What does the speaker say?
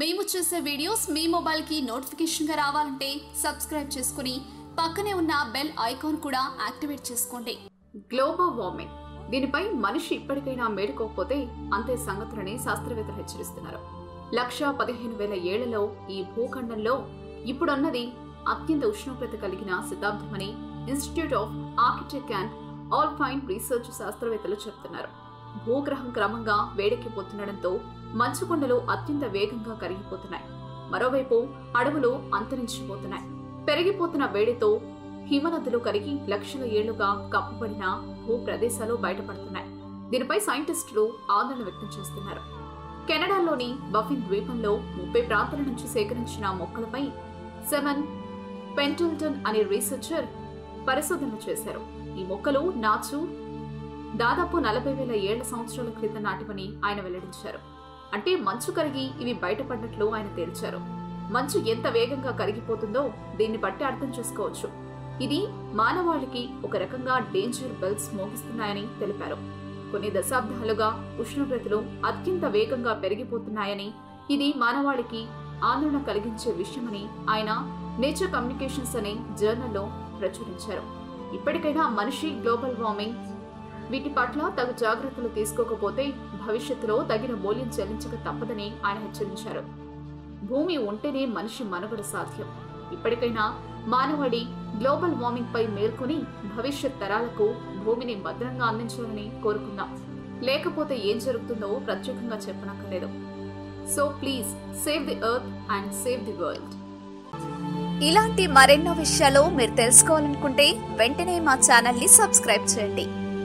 మేము చేసే వీడియోస్ మీ మొబైల్కి నోటిఫికేషన్గా రావాలంటే సబ్స్క్రైబ్ చేసుకుని పక్కనే ఉన్న బెల్ ఐకాన్ కూడా యాక్టివేట్ చేసుకోండి. Global warming. దీనిపై మనిషి ఇప్పటికైనా మేడుకోకపోతే అంతే సంగతులని శాస్త్రవేత్తలు హెచ్చరిస్తున్నారు. లక్ష పదిహేను వేల ఏళ్ళలో ఈ భూఖండంలో ఇప్పుడున్నది అత్యంత ఉష్ణోగ్రత కలిగిన శతాబ్దమని institute of architect and all fine research శాస్త్రవేత్తలు చెబుతున్నారు భూగ్రహం క్రమంగా వేడెక్కిపోతుండటంతో మంచుకొండలు అత్యంత వేగంగా కరిగిపోతున్నాయి. మరోవైపు అడవులు అంతరించిపోతున్నాయి. పెరిగిపోతున్న వేడితో హిమనదులు కరిగి లక్షల ఏళ్ళుగా కప్పబడిన భూ ప్రదేశాలు బయటపడుతున్నాయి. దీనిపై సైంటిస్టులు ఆందోళన వ్యక్తం చేస్తున్నారు. కెనడాలోని బఫిన్ ద్వీపంలో ముప్పై ప్రాంతాల నుంచి సేకరించిన మొక్కలపై సెమన్ పెంటల్టన్ అనే రీసెర్చర్ పరిశోధనలు చేశారు. ఈ మొక్కలు నాచు దాదాపు నలభై వేల ఏళ్ళ సంవత్సరాల క్రితం నాటివని ఆయన వెల్లడించారు. అంటే మంచు కరిగి ఇవి బయటపడినట్లు ఆయన తేల్చారు. మంచు ఎంత వేగంగా కరిగిపోతుందో దీన్ని బట్టి అర్థం చేసుకోవచ్చు. ఇది మానవాళికి ఒక రకంగా డేంజర్ బెల్స్ మోగిస్తున్నాయని తెలిపారు. కొన్ని దశాబ్దాలుగా ఉష్ణోగ్రతలు అత్యంత వేగంగా పెరిగిపోతున్నాయని ఇది మానవాళికి ఆందోళన కలిగించే విషయమని ఆయన నేచర్ కమ్యూనికేషన్స్ అనే జర్నల్లో ప్రచురించారు. ఇప్పటికైనా మనిషి గ్లోబల్ వార్మింగ్ వీటి పట్ల తగు జాగ్రత్తలు తీసుకోకపోతే భవిష్యత్తులో తగిన మూల్యం చెల్లించక తప్పదని ఆయన హెచ్చరించారు. భూమి ఉంటేనే మనిషి మనుగడ సాధ్యం. ఇప్పటికైనా మానవుడి గ్లోబల్ వార్మింగ్ పై మేల్కొని భవిష్యత్ తరాలకు భూమిని భద్రంగా అందించాలని కోరుకుందాం. లేకపోతే ఏం జరుగుతుందో ప్రత్యేకంగా చెప్పనక్కర్లేదు. So please save the earth and save the world. ఇలాంటి మరెన్నో విషయాలు మీరు తెలుసుకోవాలనుకుంటే వెంటనే మా ఛానల్ని సబ్స్క్రైబ్ చేయండి.